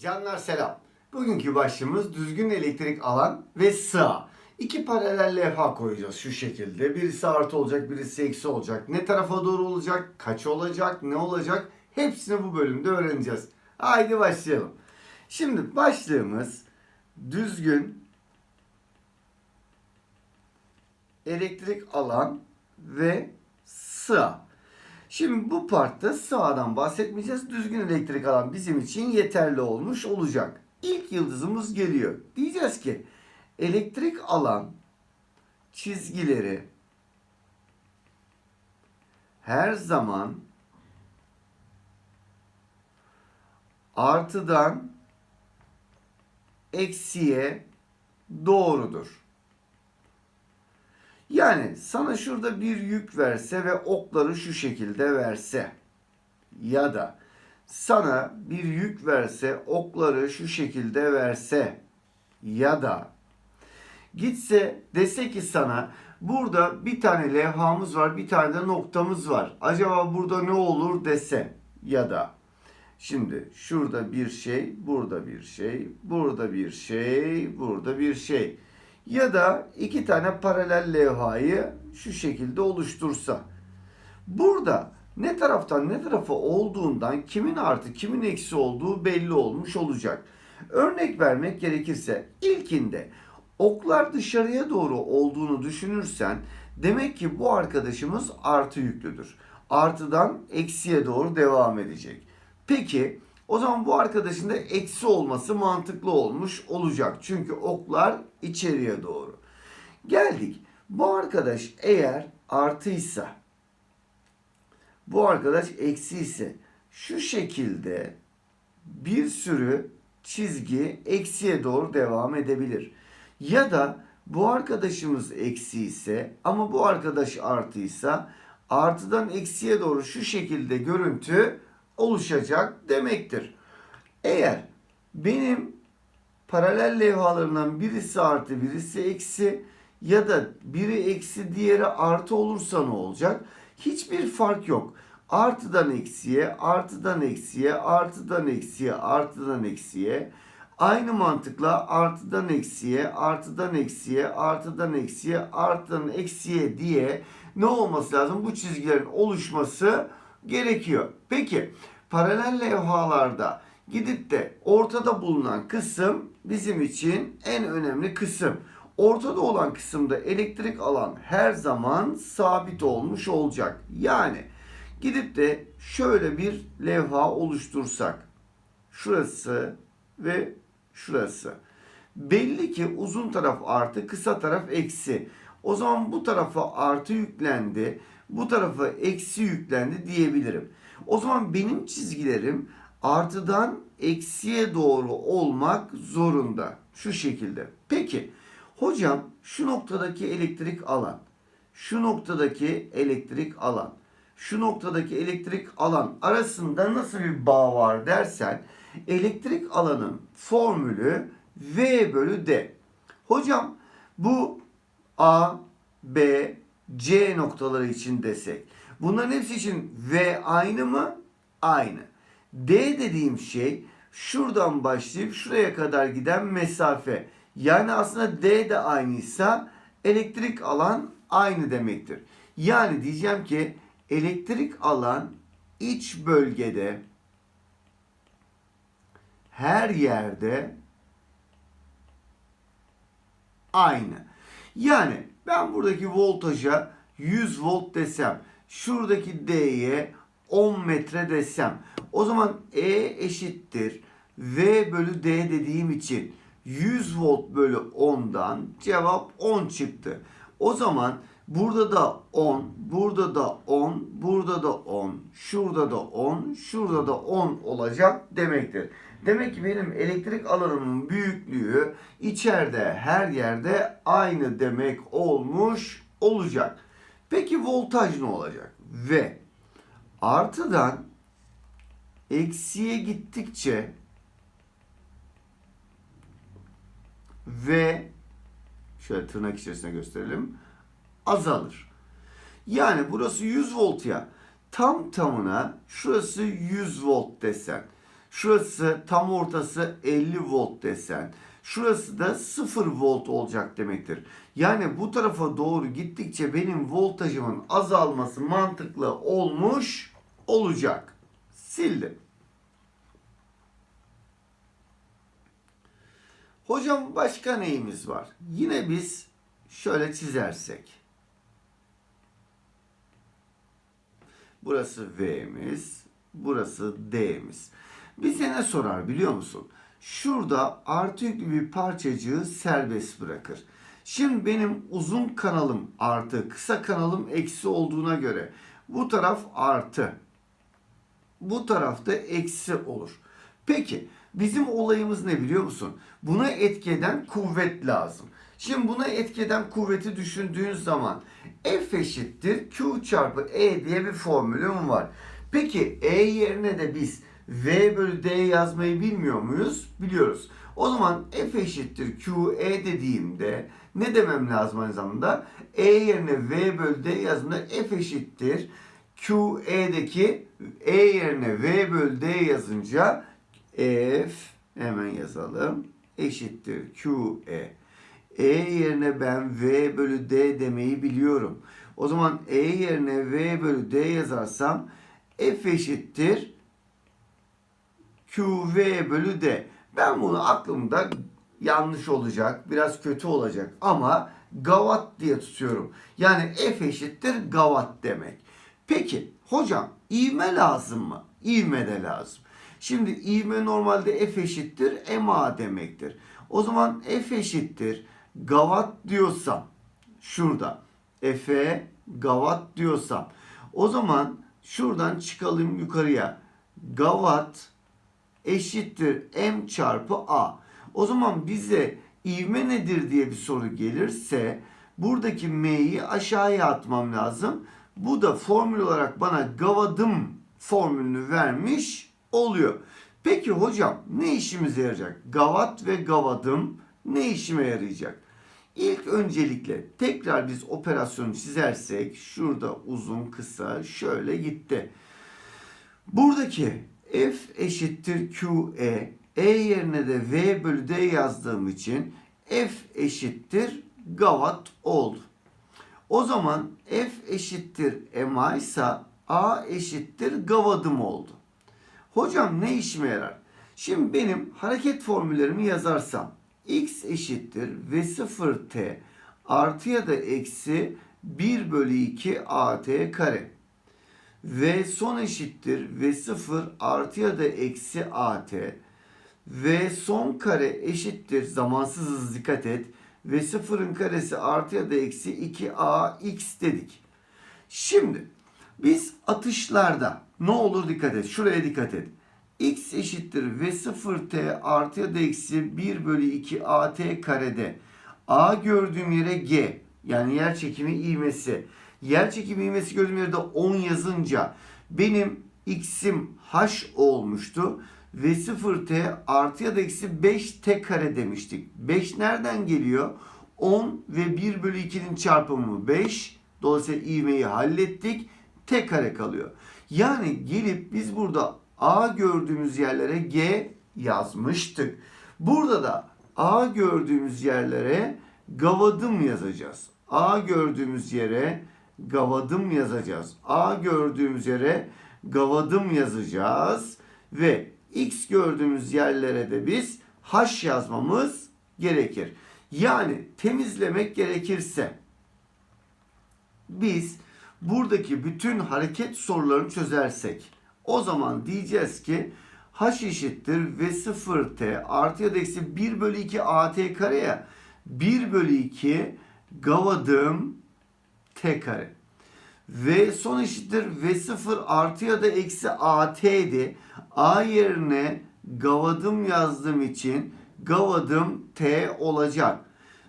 Canlar selam. Bugünkü başlığımız düzgün elektrik alan ve sığ. İki paralel levha koyacağız şu şekilde. Birisi artı olacak, birisi eksi olacak. Ne tarafa doğru olacak, kaç olacak, ne olacak hepsini bu bölümde öğreneceğiz. Haydi başlayalım. Şimdi başlığımız düzgün elektrik alan ve sığ. Şimdi bu partta sağdan bahsetmeyeceğiz. Düzgün elektrik alan bizim için yeterli olmuş olacak. İlk yıldızımız geliyor. Diyeceğiz ki elektrik alan çizgileri her zaman artıdan eksiye doğrudur. Yani sana şurada bir yük verse ve okları şu şekilde verse ya da sana bir yük verse okları şu şekilde verse ya da gitse dese ki sana burada bir tane levhamız var bir tane de noktamız var acaba burada ne olur dese ya da Şimdi şurada bir şey, burada bir şey, burada bir şey, burada bir şey. Ya da iki tane paralel levhayı şu şekilde oluştursa. Burada ne taraftan ne tarafa olduğundan kimin artı kimin eksi olduğu belli olmuş olacak. Örnek vermek gerekirse ilkinde oklar dışarıya doğru olduğunu düşünürsen demek ki bu arkadaşımız artı yüklüdür. Artıdan eksiye doğru devam edecek. Peki o zaman bu arkadaşın da eksi olması mantıklı olmuş olacak. Çünkü oklar içeriye doğru. Geldik. Bu arkadaş eğer artıysa bu arkadaş eksi ise şu şekilde bir sürü çizgi eksiye doğru devam edebilir. Ya da bu arkadaşımız eksi ise ama bu arkadaş artıysa artıdan eksiye doğru şu şekilde görüntü oluşacak demektir. Eğer benim paralel levhalarından birisi artı birisi eksi ya da biri eksi diğeri artı olursa ne olacak? Hiçbir fark yok. Artıdan eksiye, artıdan eksiye, artıdan eksiye, artıdan eksiye. Aynı mantıkla artıdan eksiye, artıdan eksiye, artıdan eksiye, artıdan eksiye diye ne olması lazım? Bu çizgilerin oluşması gerekiyor. Peki paralel levhalarda gidip de ortada bulunan kısım bizim için en önemli kısım. Ortada olan kısımda elektrik alan her zaman sabit olmuş olacak. Yani gidip de şöyle bir levha oluştursak. Şurası ve şurası. Belli ki uzun taraf artı, kısa taraf eksi. O zaman bu tarafa artı yüklendi, bu tarafa eksi yüklendi diyebilirim. O zaman benim çizgilerim artıdan eksiye doğru olmak zorunda. Şu şekilde. Peki hocam şu noktadaki elektrik alan, şu noktadaki elektrik alan, şu noktadaki elektrik alan arasında nasıl bir bağ var dersen elektrik alanın formülü V bölü D. Hocam bu A, B, C noktaları için desek. Bunların hepsi için V aynı mı? Aynı. D dediğim şey şuradan başlayıp şuraya kadar giden mesafe. Yani aslında D de aynıysa elektrik alan aynı demektir. Yani diyeceğim ki elektrik alan iç bölgede her yerde aynı. Yani ben buradaki voltaja 100 volt desem, şuradaki D'ye 10 metre desem, o zaman E eşittir V bölü D dediğim için 100 volt bölü 10'dan cevap 10 çıktı. O zaman burada da 10, burada da 10, burada da 10, şurada da 10, şurada da 10 olacak demektir. Demek ki benim elektrik alanımın büyüklüğü içeride her yerde aynı demek olmuş olacak. Peki voltaj ne olacak? Ve artıdan eksiye gittikçe ve şöyle tırnak içerisine gösterelim azalır. Yani burası 100 volt ya tam tamına şurası 100 volt desen Şurası tam ortası 50 volt desen. Şurası da 0 volt olacak demektir. Yani bu tarafa doğru gittikçe benim voltajımın azalması mantıklı olmuş olacak. Sildim. Hocam başka neyimiz var? Yine biz şöyle çizersek. Burası V'miz, burası D'miz. Bize ne sorar biliyor musun? Şurada artı yüklü bir parçacığı serbest bırakır. Şimdi benim uzun kanalım artı, kısa kanalım eksi olduğuna göre bu taraf artı, bu tarafta eksi olur. Peki bizim olayımız ne biliyor musun? Buna etkeden kuvvet lazım. Şimdi buna etkeden kuvveti düşündüğün zaman F eşittir Q çarpı E diye bir formülüm var. Peki E yerine de biz V bölü D yazmayı bilmiyor muyuz? Biliyoruz. O zaman F eşittir Q E dediğimde ne demem lazım aynı zamanda? E yerine V bölü D yazdığımda F eşittir Q E'deki E yerine V bölü D yazınca F hemen yazalım eşittir Q E. E yerine ben V bölü D demeyi biliyorum. O zaman E yerine V bölü D yazarsam F eşittir QV bölü D. Ben bunu aklımda yanlış olacak, biraz kötü olacak ama gavat diye tutuyorum. Yani F eşittir gavat demek. Peki hocam ivme lazım mı? İvme de lazım. Şimdi ivme normalde F eşittir MA demektir. O zaman F eşittir gavat diyorsam şurada F'e gavat diyorsam o zaman şuradan çıkalım yukarıya. Gavat eşittir M çarpı A. O zaman bize ivme nedir diye bir soru gelirse buradaki M'yi aşağıya atmam lazım. Bu da formül olarak bana gavadım formülünü vermiş oluyor. Peki hocam ne işimize yarayacak? Gavat ve gavadım ne işime yarayacak? İlk öncelikle tekrar biz operasyonu çizersek şurada uzun kısa şöyle gitti. Buradaki F eşittir QE E yerine de V bölü D yazdığım için F eşittir gavat oldu. O zaman F eşittir MA ise A eşittir gavadım oldu. Hocam ne işime yarar? Şimdi benim hareket formüllerimi yazarsam x eşittir v0 t artı ya da eksi 1 bölü 2 at kare. V son eşittir v0 artı ya da eksi at. V son kare eşittir zamansız hız dikkat et. V sıfırın karesi artı ya da eksi 2ax dedik. Şimdi biz atışlarda ne olur dikkat et. Şuraya dikkat et. x eşittir v 0 t artı ya da eksi 1 bölü 2 at karede. A gördüğüm yere g yani yer çekimi ivmesi. Yer çekimi ivmesi gördüğüm yerde 10 yazınca benim x'im h olmuştu. V 0 t artı ya da eksi 5 t kare demiştik. 5 nereden geliyor? 10 ve 1 bölü 2'nin çarpımı 5. Dolayısıyla ivmeyi hallettik. T kare kalıyor. Yani gelip biz burada A gördüğümüz yerlere G yazmıştık. Burada da A gördüğümüz yerlere gavadım yazacağız. A gördüğümüz yere gavadım yazacağız. A gördüğümüz yere gavadım yazacağız. Ve X gördüğümüz yerlere de biz H yazmamız gerekir. Yani temizlemek gerekirse biz buradaki bütün hareket sorularını çözersek o zaman diyeceğiz ki h eşittir v 0 t artı ya da eksi 1 bölü 2 at kareye 1 bölü 2 gavadım t kare. V son eşittir V 0 artı ya da eksi AT'di. A yerine gavadım yazdığım için gavadım T olacak.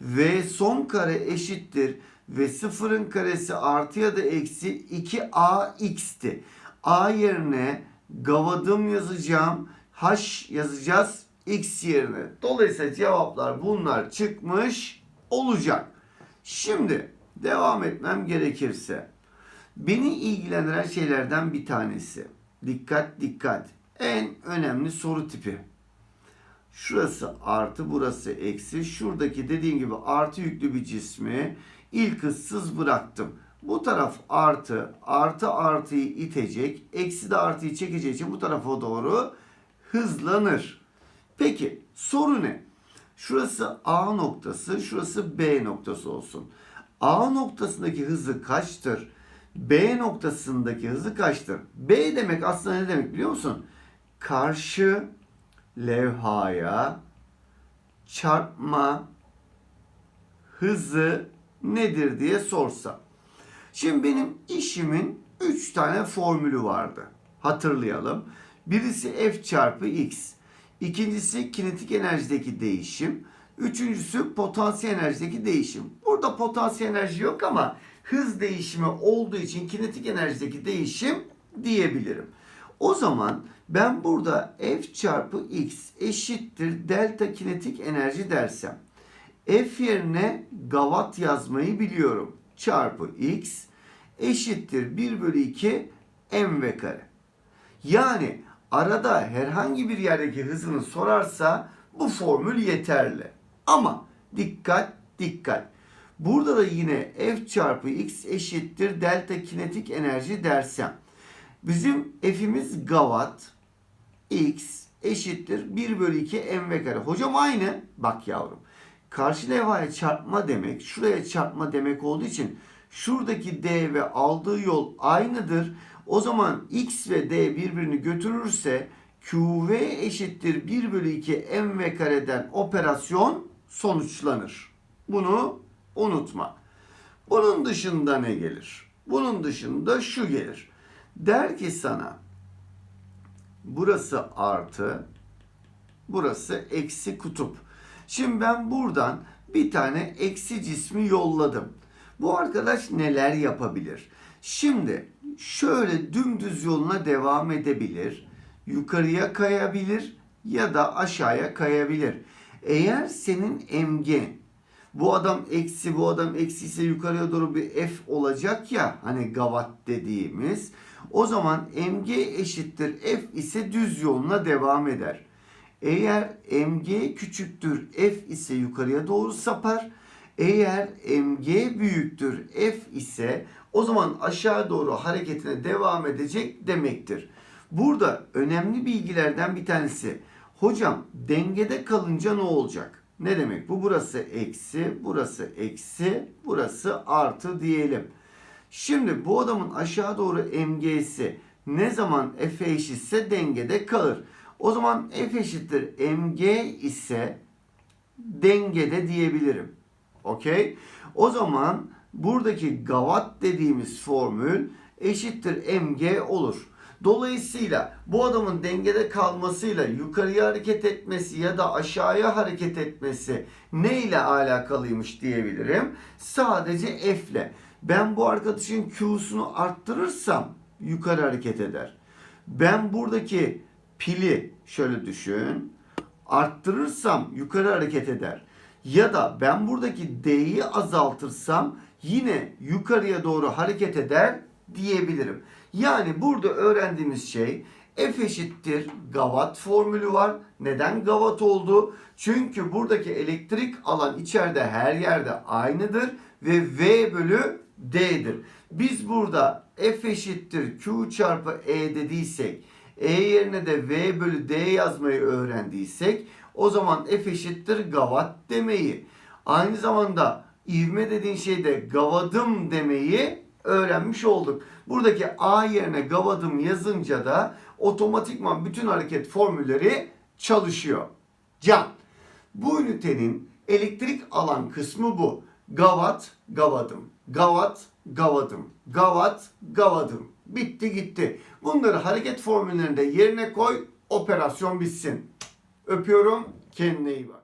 V son kare eşittir. V sıfırın karesi artı ya da eksi 2AX'ti. A yerine gavadım yazacağım. H yazacağız X yerine. Dolayısıyla cevaplar bunlar çıkmış olacak. Şimdi devam etmem gerekirse. Beni ilgilendiren şeylerden bir tanesi. Dikkat dikkat. en önemli soru tipi. Şurası artı, burası eksi. Şuradaki dediğim gibi artı yüklü bir cismi ilk ıssız bıraktım. Bu taraf artı, artı artıyı itecek, eksi de artıyı çekeceği için bu tarafa doğru hızlanır. Peki soru ne? Şurası A noktası, şurası B noktası olsun. A noktasındaki hızı kaçtır? B noktasındaki hızı kaçtır? B demek aslında ne demek biliyor musun? Karşı levhaya çarpma hızı nedir diye sorsa. Şimdi benim işimin 3 tane formülü vardı. Hatırlayalım. Birisi F çarpı X. İkincisi kinetik enerjideki değişim. Üçüncüsü potansiyel enerjideki değişim. Burada potansiyel enerji yok ama hız değişimi olduğu için kinetik enerjideki değişim diyebilirim. O zaman ben burada F çarpı X eşittir delta kinetik enerji dersem F yerine gavat yazmayı biliyorum. Çarpı X eşittir 1 bölü 2 mv kare. Yani arada herhangi bir yerdeki hızını sorarsa bu formül yeterli. Ama dikkat dikkat. Burada da yine F çarpı X eşittir delta kinetik enerji dersem. Bizim F'imiz gavat. X eşittir 1 bölü 2 mv kare. Hocam aynı. Bak yavrum. Karşı levhaya çarpma demek, şuraya çarpma demek olduğu için şuradaki D ve aldığı yol aynıdır. O zaman X ve D birbirini götürürse QV eşittir 1 bölü 2 mv kareden operasyon sonuçlanır. Bunu unutma. Bunun dışında ne gelir? Bunun dışında şu gelir. Der ki sana burası artı, burası eksi kutup. Şimdi ben buradan bir tane eksi cismi yolladım. Bu arkadaş neler yapabilir? Şimdi şöyle dümdüz yoluna devam edebilir. Yukarıya kayabilir ya da aşağıya kayabilir. Eğer senin emgen bu adam eksi bu adam eksi ise yukarıya doğru bir f olacak ya hani gavat dediğimiz. O zaman mg eşittir f ise düz yoluna devam eder. Eğer mg küçüktür f ise yukarıya doğru sapar. Eğer mg büyüktür f ise o zaman aşağı doğru hareketine devam edecek demektir. Burada önemli bilgilerden bir tanesi. Hocam dengede kalınca ne olacak? Ne demek bu? Burası eksi, burası eksi, burası artı diyelim. Şimdi bu adamın aşağı doğru mg'si ne zaman f eşitse dengede kalır. O zaman f eşittir mg ise dengede diyebilirim. Okey? O zaman buradaki gavat dediğimiz formül eşittir mg olur. Dolayısıyla bu adamın dengede kalmasıyla yukarıya hareket etmesi ya da aşağıya hareket etmesi ne ile alakalıymış diyebilirim. Sadece F ile. Ben bu arkadaşın Q'sunu arttırırsam yukarı hareket eder. Ben buradaki pili şöyle düşün. Arttırırsam yukarı hareket eder. Ya da ben buradaki D'yi azaltırsam yine yukarıya doğru hareket eder diyebilirim. Yani burada öğrendiğimiz şey F eşittir gavat formülü var. Neden gavat oldu? Çünkü buradaki elektrik alan içeride her yerde aynıdır ve V bölü D'dir. Biz burada F eşittir Q çarpı E dediysek E yerine de V bölü D yazmayı öğrendiysek o zaman F eşittir gavat demeyi. Aynı zamanda ivme dediğin şeyde gavadım demeyi öğrenmiş olduk. Buradaki A yerine gavadım yazınca da otomatikman bütün hareket formülleri çalışıyor. Can. Bu ünitenin elektrik alan kısmı bu. Gavat, gavadım. Gavat, gavadım. Gavat, gavadım. Bitti gitti. Bunları hareket formüllerinde yerine koy. Operasyon bitsin. Öpüyorum. Kendine iyi bak.